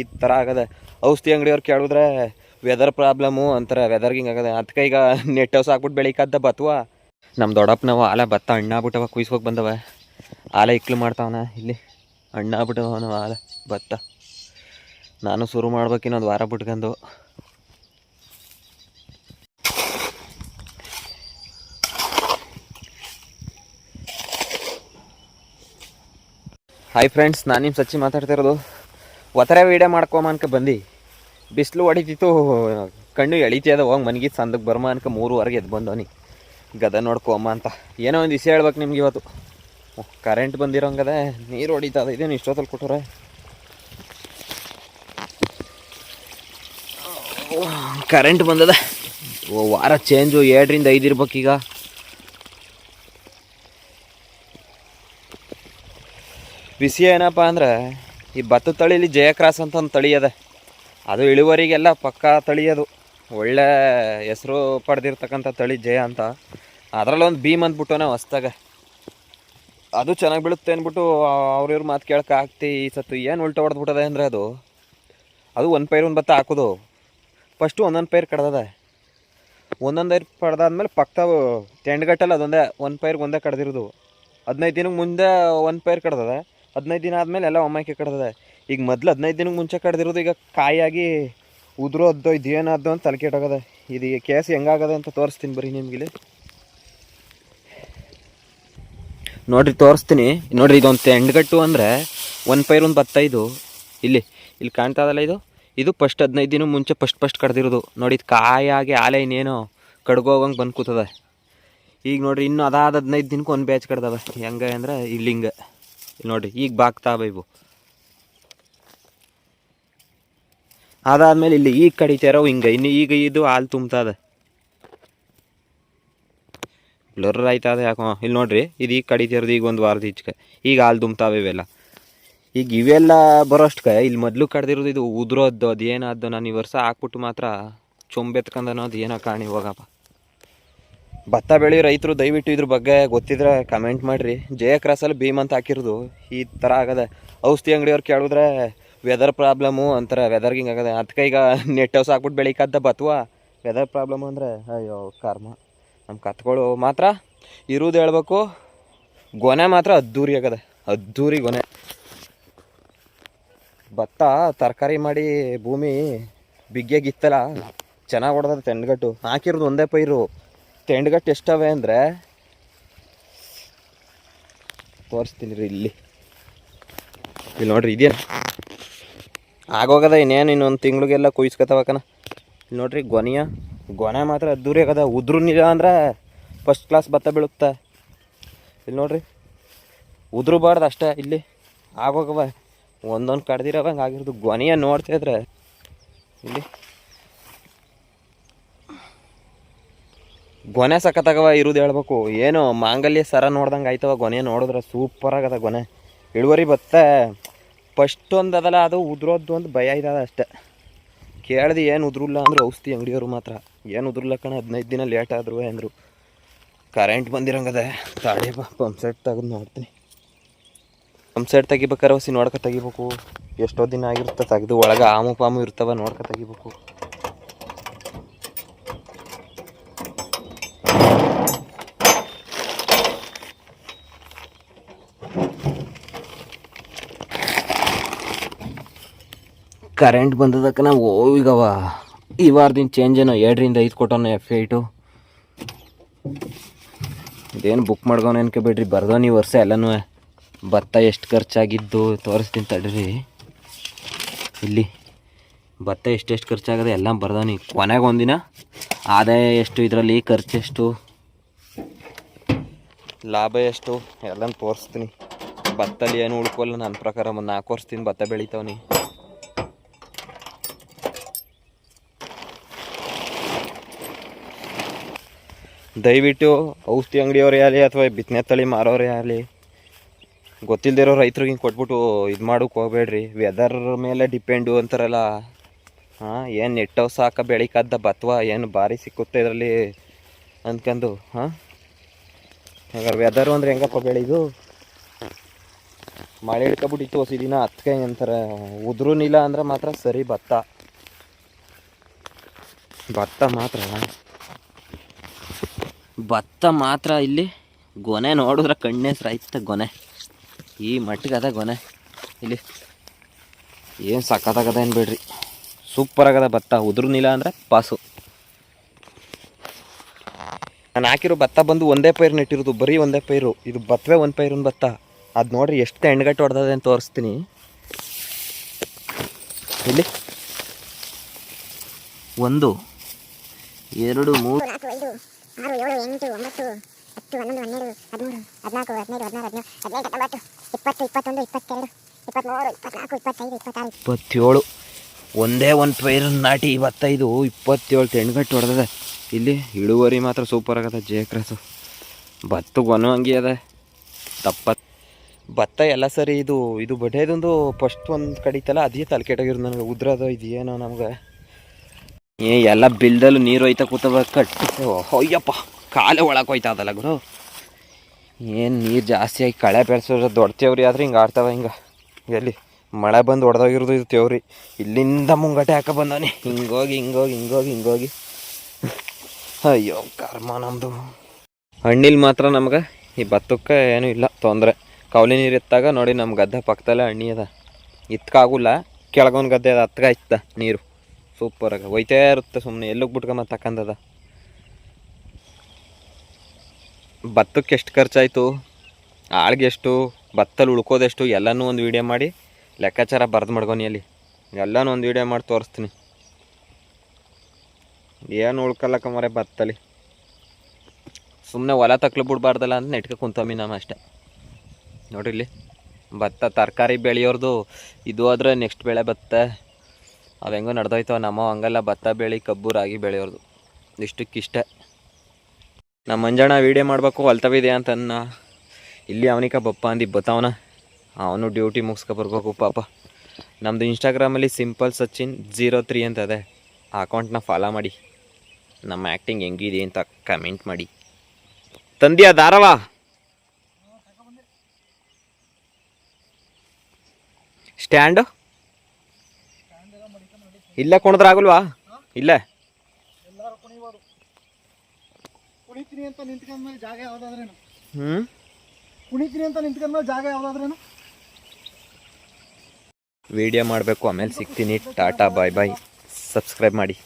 ಈ ಥರ ಆಗದೆ. ಔಷಧಿ ಅಂಗಡಿಯವ್ರು ಕೇಳಿದ್ರೆ ವೆದರ್ ಪ್ರಾಬ್ಲಮ್ಮು ಅಂತಾರೆ ವೆದರ್ಗೆ ಹಿಂಗೆ ಆಗದೆ. ಅದಕ್ಕೆ ಈಗ ನೆಟ್ ಹೌಸ್ ಹಾಕ್ಬಿಟ್ಟು ಬೆಳಿಕದ್ದ ಬತ್ವ? ನಮ್ಮ ದೊಡ್ಡಪ್ಪನವ ಆಲೆ ಭತ್ತ ಹಣ್ಣಾಗ್ಬಿಟ್ಟವ ಕುಯ್ಸ್ಕೋಗಿ ಬಂದವ. ಆಲ ಇಕ್ಲು ಮಾಡ್ತಾವನ ಇಲ್ಲಿ. ಹಣ್ಣಾಗ್ಬಿಟ್ಟವ ನಾವು ಆಲ ಭತ್ತ ನಾನು ಶುರು ಮಾಡ್ಬೇಕು ಇನ್ನೊಂದು ವಾರ ಬಿಟ್ಕೊಂಡು. ಹಾಯ್ ಫ್ರೆಂಡ್ಸ್ ನಾನು ನಿಮ್ಮ ಸಚ್ಚಿ ಮಾತಾಡ್ತಿರೋದು ಒತ್ತರೆ ವೀಡಿಯೋ ಮಾಡ್ಕೊಂಬ ಅನ್ಕ ಬಂದು. ಬಿಸಿಲು ಹೊಡಿತಿತ್ತು ಕಣ್ಣು ಎಳಿತಿಯದ ಹೋಗಿ ಮನ್ಗಿ ಸಂದಕ್ಕೆ ಬರ್ಮ ಅನ್ಕ ಮೂರುವರೆಗೆ ಎದ್ದು ಬಂದವನಿ. ಗದ ನೋಡ್ಕೊಮ್ಮ ಅಂತ. ಏನೋ ಒಂದು ವಿಷಯ ಹೇಳ್ಬೇಕು ನಿಮ್ಗೆ ಇವತ್ತು. ಕರೆಂಟ್ ಬಂದಿರೋಂಗದ, ನೀರು ಹೊಡಿತದ ಇದೇನು ಇಷ್ಟೊತ್ತಲ್ಲಿ ಕೊಟ್ಟರೆ? ಕರೆಂಟ್ ಬಂದದ. ಓ, ವಾರ ಚೇಂಜು ಎರಡರಿಂದ ಐದು ಇರ್ಬೇಕೀಗ ಬಿಸಿ ಏನಪ್ಪ ಅಂದ್ರೆ ಈ ಭತ್ತ ತಳಿಲಿ ಜಯಕ್ರಾಸ್ ಅಂತ ಒಂದು ತಳಿ ಅದ. ಅದು ಇಳುವರಿಗೆಲ್ಲ ಪಕ್ಕಾ ತಳಿ ಅದು. ಒಳ್ಳೆ ಹೆಸರು ಪಡೆದಿರ್ತಕ್ಕಂಥ ತಳಿ ಜಯ ಅಂತ. ಅದರಲ್ಲೊಂದು ಭೀಮ್ ನಾವು ಹೊಸ್ದಾಗ ಅದು ಚೆನ್ನಾಗಿ ಬೀಳುತ್ತೆ ಅಂದ್ಬಿಟ್ಟು ಅವ್ರಿವ್ರ ಮಾತು ಕೇಳಕ್ಕೆ ಆಗ್ತಿ ಈ ಸತ್ತು ಏನು ಉಲ್ಟ ಹೊಡೆದ್ಬಿಟ್ಟದೆ ಅಂದರೆ ಅದು? ಅದು ಒಂದು ಪೈರು ಒಂದು ಭತ್ತ ಹಾಕೋದು. ಫಸ್ಟು ಒಂದೊಂದು ಪೈರು ಕಡ್ದದ. ಒಂದೊಂದು ಐರು ಪಡೆದಾದ್ಮೇಲೆ ಪಕ್ಕ ತೆಂಡ್ಗಟ್ಟಲ್ಲಿ ಅದೊಂದೇ, ಒಂದು ಪೈರ್ಗೆ ಒಂದೇ ಕಡ್ದಿರೋದು. ಹದಿನೈದು ದಿನಕ್ಕೆ ಮುಂದೆ ಒಂದು ಪೈರು ಕಡ್ದದ. ಹದಿನೈದು ದಿನ ಆದಮೇಲೆ ಎಲ್ಲ ಒಮ್ಮಕ್ಕೆ ಕಡ್ದದೆ ಈಗ ಮೊದಲು ಹದಿನೈದು ದಿನಕ್ಕೆ ಮುಂಚೆ ಕಡ್ದಿರೋದು ಈಗ ಕಾಯಾಗಿ ಇದು ಏನಾದ್ದು ಅಂತ ತಲೆ ಕೆಟ್ಟೋಗದೆ ಇದು ಕೇಸ್ ಹೆಂಗಾಗದೆ ಅಂತ ತೋರಿಸ್ತೀನಿ ಬರೀ ನಿಮ್ಗಿಲ್ಲಿ ನೋಡ್ರಿ, ತೋರಿಸ್ತೀನಿ. ನೋಡ್ರಿ, ಇದೊಂದು ತೆಂಡ್ಗಟ್ಟು ಅಂದರೆ ಒಂದು ಪೈರ್ ಒಂದು ಬತ್ತೈದು. ಇಲ್ಲಿ ಇಲ್ಲಿ ಕಾಣ್ತಾ ಇದಲ್ಲ ಇದು? ಇದು ಫಸ್ಟ್ ಹದಿನೈದು ದಿನ ಮುಂಚೆ ಫಸ್ಟ್ ಫಸ್ಟ್ ಕಡ್ದಿರೋದು ನೋಡಿ, ಇದು ಕಾಯಾಗಿ ಆಲೆ ಇನ್ನೇನು ಕಡ್ಗೋಗಂಗೆ ಬಂದು ಕೂತದೆ. ಈಗ ನೋಡ್ರಿ, ಇನ್ನು ಅದಾದ ಹದಿನೈದು ದಿನಕ್ಕೆ ಒಂದು ಬ್ಯಾಚ್ ಕಡ್ದವೆ ಹೆಂಗೆ ಅಂದ್ರೆ ಇಲ್ಲಿ ನೋಡ್ರಿ ಈಗ ಬಾಗ್ತಾವ ಇವು ಅದಾದ್ಮೇಲೆ ಇಲ್ಲಿ ಈಗ ಕಡಿತಾರೋ ಹಿಂಗ, ಇನ್ನು ಈಗ ಇದು ಹಾಲು ತುಂಬ್ತದೆ. ಬ್ಲರ್ ಆಯ್ತದ ಯಾಕೋ, ಇಲ್ಲಿ ನೋಡ್ರಿ, ಇದು ಈಗ ಕಡಿತಿರೋದು ಈಗ ಒಂದು ವಾರದ ಈಚೆಗೆ, ಈಗ ಹಾಲು ತುಂಬ್ತಾವೆ ಇವೆಲ್ಲ. ಈಗ ಇವೆಲ್ಲ ಬರೋಷ್ಟಕ್ಕೆ ಇಲ್ಲಿ ಮೊದಲು ಕಡ್ದಿರೋದು ಇದು ಉದುರೋದ್ದು ಅದು ಏನಾದ್ದು ನಾನು ಈ ವರ್ಷ ಹಾಕ್ಬಿಟ್ಟು ಮಾತ್ರ ಚೊಂಬೆತ್ಕೊಂಡನೋ ಅದು ಏನೋ ಕಾಣಿ ಹೋಗಪ್ಪ ಭತ್ತ ಬೆಳೆಯೋ ರೈತರು ದಯವಿಟ್ಟು ಇದ್ರ ಬಗ್ಗೆ ಗೊತ್ತಿದ್ರೆ ಕಮೆಂಟ್ ಮಾಡಿರಿ. ಜಯ ಕ್ರಾಸಲ್ಲಿ ಭೀಮ್ ಅಂತ ಹಾಕಿರೋದು. ಈ ಥರ ಆಗದೆ. ಔಷಧಿ ಅಂಗಡಿಯವ್ರು ಕೇಳಿದ್ರೆ ವೆದರ್ ಪ್ರಾಬ್ಲಮು ಅಂತಾರೆ ವೆದರ್ಗೆ ಹಿಂಗೆ ಆಗದೆ. ಅದಕ್ಕೆ ಈಗ ನೆಟ್ ಹೌಸ್ ಹಾಕ್ಬಿಟ್ಟು ಬೆಳಿಕದ್ದ ಬತ್ವ? ವೆದರ್ ಪ್ರಾಬ್ಲಮ್ ಅಂದರೆ, ಅಯ್ಯೋ, ಕರ್ಮ. ನಮ್ಮ ಕತ್ಗಳು ಮಾತ್ರ ಇರೋದು ಹೇಳ್ಬೇಕು. ಗೊನೆ ಮಾತ್ರ ಅದ್ದೂರಿ ಆಗದೆ. ಅದ್ದೂರಿ ಗೊನೆ. ಭತ್ತ ತರಕಾರಿ ಮಾಡಿ ಭೂಮಿ ಬಿಗ್ಗೆಗಿತ್ತಲ್ಲ, ಚೆನ್ನಾಗಿ ಹೊಡೆದ ತೆಂಡ್ಗಟ್ಟು. ಹಾಕಿರೋದು ಒಂದೇ ಪೈರು. ತೆಂಡ್ಗಟ್ಟು ಎಷ್ಟವೆ ಅಂದರೆ? ತೋರಿಸ್ತೀನಿ ರೀ ಇಲ್ಲಿ. ಇಲ್ಲಿ ನೋಡ್ರಿ ಇದೇನು ಆಗೋಗದ ಇನ್ನೇನು ಇನ್ನೊಂದು ತಿಂಗಳಿಗೆಲ್ಲ ಕುಯ್ಸ್ಕೊತವಕನ. ಇಲ್ಲಿ ನೋಡ್ರಿ, ಗೊನೆಯ. ಗೊನೆ ಮಾತ್ರ ಅದ್ದೂರಿ ಆಗದ. ಉದ್ರು ನಿಜ ಅಂದ್ರೆ ಫಸ್ಟ್ ಕ್ಲಾಸ್ ಭತ್ತ ಬೀಳುತ್ತೆ. ಇಲ್ಲಿ ನೋಡ್ರಿ ಉದ್ರಬಾರ್ದು ಅಷ್ಟೇ ಇಲ್ಲಿ. ಆಗೋಗವ. ಒಂದೊಂದು ಕಡ್ದಿರವಂಗೆ ಆಗಿರೋದು. ಗೊನೆಯ ನೋಡ್ತಿದ್ರೆ ಇಲ್ಲಿ. ಗೊನೆ ಸಖತ್ತಾಗವ, ಇರೋದು ಹೇಳ್ಬೇಕು. ಏನು, ಮಾಂಗಲ್ಯ ಸರ ನೋಡ್ದಂಗೆ ಆಯ್ತವ ಗೊನೆ, ನೋಡಿದ್ರೆ ಸೂಪರ್ ಆಗದ ಗೊನೆ. ಇಳುವರಿ ಬತ್ತೆ ಫಸ್ಟ್ ಒಂದು ಅದಲ್ಲ, ಅದು ಉದ್ರೋದು ಒಂದು ಭಯ ಇದ್ದದ ಅಷ್ಟೆ. ಕೇಳ್ದು ಏನು ಉದ್ರಲ್ಲ ಅಂದ್ರೆ ಔಷಧಿ ಅಂಗಡಿಯವರು ಮಾತ್ರ. ಏನು ಉದ್ರಲ್ಲ ಕಣ, ಹದಿನೈದು ದಿನ ಲೇಟ್ ಆದ್ರು ಅಂದರು. ಕರೆಂಟ್ ಬಂದಿರಂಗದ. ಬಾ ಪಂಪ್ ಸೆಟ್ ತೆಗೆದು ನೋಡ್ತೀನಿ ಪಂಪ್ ಸೆಟ್ ತೆಗಿಬೇಕಾರೆ ಹೊಸಿ ನೋಡ್ಕೊ ತೆಗಿಬೇಕು. ಎಷ್ಟೋ ದಿನ ಆಗಿರುತ್ತೆ ತೆಗೆದು, ಒಳಗೆ ಆಮು ಪಾಮು ಇರ್ತವ ನೋಡ್ಕೊ ತೆಗಿಬೇಕು. ಕರೆಂಟ್ ಬಂದದಕ್ಕೆ ನಾವು ಓವಿಗವ ಈ ವಾರದಿಂದ ಚೇಂಜ್ ಏನೋ ಎರಡರಿಂದ ಐದು ಕೊಟ್ಟವನ ಎಫ್ ಏಟು ಇದೇನು ಬುಕ್ ಮಾಡ್ಕೊನ ಅನ್ಕೋಬೇಡ್ರಿ ಬರ್ದೋ ನೀವು ವರ್ಷ ಎಲ್ಲನೂ. ಭತ್ತ ಎಷ್ಟು ಖರ್ಚಾಗಿದ್ದು ತೋರಿಸ್ತೀನಿ ತಡ್ರಿ. ಇಲ್ಲಿ ಭತ್ತ ಎಷ್ಟೆಷ್ಟು ಖರ್ಚಾಗದೆ ಎಲ್ಲ ಬರ್ದವನಿ ಕೊನೆಗೆ ಒಂದಿನ. ಆದಾಯ ಎಷ್ಟು, ಇದರಲ್ಲಿ ಖರ್ಚು ಎಷ್ಟು? ಲಾಭ ಎಷ್ಟು? ಎಲ್ಲ ತೋರಿಸ್ತೀನಿ. ಭತ್ತಲ್ಲಿ ಏನು ಉಳ್ಕೊಲ್ಲ ನನ್ನ ಪ್ರಕಾರ ಒಂದು ನಾಲ್ಕು ವರ್ಷದಿಂದ ಭತ್ತ ಬೆಳಿತಾವನಿ. ದಯವಿಟ್ಟು ಔಷಧಿ ಅಂಗಡಿಯವರೇ ಆಗಲಿ ಅಥವಾ ಬಿತ್ತನೆ ತಳಿ ಮಾರೋರೇ ಆಗಲಿ ಗೊತ್ತಿಲ್ಲದಿರೋ ರೈತ್ರಿಗೆ ಹಿಂಗೆ ಕೊಟ್ಬಿಟ್ಟು ಇದು ಮಾಡೋಕೆ ಹೋಗ್ಬೇಡ್ರಿ. ವೆದರ್ ಮೇಲೆ ಡಿಪೆಂಡು ಅಂತಾರಲ್ಲ. ಹಾಂ, ಏನು ನೆಟ್ಟವು ಸಾಕ ಬೆಳಿಕಾದ ಬತ್ವ, ಏನು ಭಾರಿ ಸಿಕ್ಕುತ್ತೆ ಇದರಲ್ಲಿ ಅಂದ್ಕೊಂಡು ಹಾಂ? ಹಾಗಾದ್ರೆ ವೆದರು ಅಂದ್ರೆ ಹೆಂಗಪ್ಪ ಬೆಳೆದು ಮಳೆ ಹಿಡ್ಕೊಬಿಟ್ಟಿತ್ತು ಹೊಸ ದಿನ ಹತ್ಕೆ ಅಂತಾರ. ಉದ್ರು ನಿಲ್ಲ ಅಂದ್ರೆ ಮಾತ್ರ ಸರಿ ಭತ್ತ ಭತ್ತ ಮಾತ್ರ. ಭತ್ತ ಮಾತ್ರ ಇಲ್ಲಿ ಗೊನೆ ನೋಡಿದ್ರೆ ಕಣ್ಣೆಸ್ರು ಆಯ್ತ ಗೊನೆ. ಈ ಮಟ್ಟಿಗೆ ಅದ ಗೊನೆ. ಇಲ್ಲಿ ಏನು ಸಖತ್ತಾಗದ ಏನು ಬಿಡ್ರಿ. ಸೂಪರ್ ಆಗದ ಭತ್ತ, ಉದ್ರು ಅಂದರೆ ಪಾಸು. ನಾನು ಹಾಕಿರೋ ಭತ್ತ ಬಂದು ಒಂದೇ ಪೈರು ನೆಟ್ಟಿರೋದು, ಬರೀ ಒಂದೇ ಪೈರು. ಇದು ಭತ್ತವೇ ಒಂದು ಪೈರಿನ ಭತ್ತ. ಅದು ನೋಡ್ರಿ ಎಷ್ಟು ಎಣ್ಗಟ್ಟು ಹೊಡೆದದೆ ಅಂತ ತೋರಿಸ್ತೀನಿ. ಇಲ್ಲಿ. ಒಂದು, ಎರಡು, ಮೂರು. ಆರು ಏಳು ಎಂಟು ಒಂಬತ್ತು ಹತ್ತು ಹನ್ನೊಂದು ಹನ್ನೆರಡು ಹದಿಮೂರು ಹದಿನಾಲ್ಕು ಹದಿನೈದು ಹದಿನಾರು ಹದಿನೇಳು ಹದಿನೆಂಟು ಹತ್ತೊಂಬತ್ತು ಇಪ್ಪತ್ತು ಇಪ್ಪತ್ತೊಂದು ಇಪ್ಪತ್ತೆರಡು ಇಪ್ಪತ್ತ್ಮೂರು ಇಪ್ಪತ್ನಾಲ್ಕು ಇಪ್ಪತ್ತೈದು ಇಪ್ಪತ್ತಾರು ಇಪ್ಪತ್ತೇಳು ಒಂದೇ ಒಂದು ಪೈರು ನಾಟಿ ಇದು ಇಪ್ಪತ್ತೇಳು ತೆಣ್ಗಟ್ಟು ಹೊಡೆದದ ಇಲ್ಲಿ ಇಳುವರಿ ಮಾತ್ರ ಸೂಪರ್ ಆಗದ ಜಯಕ್ರಸು ಭತ್ತ ಗೊನು ಹಂಗೆ ಅದ ತಪ್ಪ ಭತ್ತ ಎಲ್ಲ ಸರಿ ಇದು ಇದು ಬಡೇದೊಂದು ಫಸ್ಟ್ ಒಂದು ಕಡಿತಲ್ಲ ಅದೇ ತಲೆ ಕೆಟ್ಟೋಗಿರೋದು ನನಗೆ ಉದ್ರದ ಇದು ಏನೋ ನಮ್ಗೆ ಏ, ಎಲ್ಲ ಬಿಲ್ದಲ್ಲೂ ನೀರು ಹೋಯ್ತಾ ಕೂತವ, ಕಟ್ಟು. ಅಯ್ಯಪ್ಪ, ಕಾಲೇ ಒಳಗೆ ಹೋಯ್ತಾ ಅದಲ್ಲ ಗುರು. ಏನು ನೀರು ಜಾಸ್ತಿ ಆಗಿ ಕಳೆ ಬೆಳೆಸೋದ್ರೆ ದೊಡ್ಡ ತೇವ್ರಿ ಆದ್ರೆ ಹಿಂಗೆ ಆಡ್ತಾವ ಹಿಂಗೆ. ಎಲ್ಲಿ, ಮಳೆ ಬಂದು ಹೊಡೆದೋಗಿರೋದು ಇದು ತೇವ್ರಿ. ಇಲ್ಲಿಂದ ಮುಂಗಟೆ ಹಾಕ ಬಂದವನಿ. ಹಿಂಗೋಗಿ ಹಿಂಗೋಗಿ ಹಿಂಗೋಗಿ ಹಿಂಗೋಗಿ. ಅಯ್ಯೋ, ಕರ್ಮ ನಮ್ಮದು ಹಣ್ಣಿಲ್ ಮಾತ್ರ ನಮ್ಗೆ ಈ ಭತ್ತಕ್ಕೆ ಏನೂ ಇಲ್ಲ, ತೊಂದರೆ. ಕವಲಿ ನೀರು ಎತ್ತಾಗ ನೋಡಿ ನಮ್ಮ ಗದ್ದೆ ಪಕ್ಕದಲ್ಲೇ ಹಣ್ಣಿ ಅದ. ಇತ್ಕಾಗುಲ್ಲ, ಕೆಳಗೊಂದು ಗದ್ದೆ ಅದ ಹತ್ಗ ಇತ್ತ ನೀರು. ಸೂಪರಾಗ ಒಯ್ತೇ ಇರುತ್ತೆ ಸುಮ್ಮನೆ ಎಲ್ಲಿಗೆ ಬಿಟ್ಕೊಂಬ ತಕ್ಕಂದದ ಭತ್ತಕ್ಕೆ ಎಷ್ಟು ಖರ್ಚಾಯಿತು? ಆಳ್ಗೆ ಎಷ್ಟು? ಭತ್ತಲ್ಲಿ ಉಳ್ಕೋದೆಷ್ಟು ಎಲ್ಲನೂ ಒಂದು ವೀಡಿಯೋ ಮಾಡಿ ಲೆಕ್ಕಾಚಾರ ಬರೆದು ಮಾಡ್ಕೊನಿ ಅಲ್ಲಿ. ಎಲ್ಲನೂ ಒಂದು ವೀಡಿಯೋ ಮಾಡಿ ತೋರಿಸ್ತೀನಿ. ಏನು ಉಳ್ಕೊಲ್ಲಕ್ಕ ಮರೆ ಭತ್ತಲ್ಲಿ? ಸುಮ್ಮನೆ ಹೊಲ ತಕ್ಲು ಬಿಡ್ಬಾರ್ದಲ್ಲ ಅಂತ ನೆಟ್ಕ ಕುಂತಮ್ಮಿ ನಮ್ಮ ಅಷ್ಟೇ. ನೋಡಿರಿ ಭತ್ತ ತರಕಾರಿ ಬೆಳೆಯೋರ್ದು ಇದು ಆದ್ರೆ ನೆಕ್ಸ್ಟ್ ಬೆಳೆ ಭತ್ತ ಅವು ಹೆಂಗೋ ನಡೆದೋಯ್ತವ ನಮ್ಮ ಹಂಗಲ್ಲ ಭತ್ತ ಬೆಳಿ ಕಬ್ಬು ರಾಗಿ ಬೆಳೆಯೋರ್ದು. ಇಷ್ಟಕ್ಕಿಷ್ಟೇ. ನಮ್ಮ ಮಂಜಣ್ಣ ವೀಡಿಯೋ ಮಾಡಬೇಕು, ಹೊಲ್ತವಿದೆ ಅಂತ ಅನ್ನ ಇಲ್ಲಿ ಅವನಿಕ ಬಪ್ಪ ಅಂದಿ ಬತ್ತವನ. ಅವನು ಡ್ಯೂಟಿ ಮುಗಿಸ್ಕೊ ಬರ್ಬೇಕು ಪಾಪ. ನಮ್ಮದು ಇನ್ಸ್ಟಾಗ್ರಾಮಲ್ಲಿ ಸಿಂಪಲ್ ಸಚಿನ್ ಜೀರೋ ತ್ರೀ ಅಂತ ಇದೆ ಆ ಅಕೌಂಟ್ನ ಫಾಲೋ ಮಾಡಿ. ನಮ್ಮ ಆ್ಯಕ್ಟಿಂಗ್ ಹೆಂಗಿದೆ ಅಂತ ಕಮೆಂಟ್ ಮಾಡಿ. ತಂದಿಯ ದಾರವಾ ಸ್ಟ್ಯಾಂಡು ಇಲ್ಲೇ ಕುಣಿದ್ರೆ ಆಗಲ್ವಾ ಇಲ್ಲೇ ಕುಣಿತೀನಿ ಅಂತ ನಿಂತ್ಕೊಂಡ್ಮೇಲೆ ಜಾಗ ಯಾವ್ದಾದ್ರೇನು? ಹ್ಞೂ ಕುಣಿತೀನಿ ಅಂತ ನಿಂತ್ಕೊಂಡ್ಮೇಲೆ ಜಾಗ ಯಾವ್ದಾದ್ರೇನು? ವಿಡಿಯೋ ಮಾಡಬೇಕು ಆಮೇಲೆ ಸಿಗ್ತೀನಿ. ಟಾಟಾ ಬಾಯ್ ಬಾಯ್. ಸಬ್ಸ್ಕ್ರೈಬ್ ಮಾಡಿ.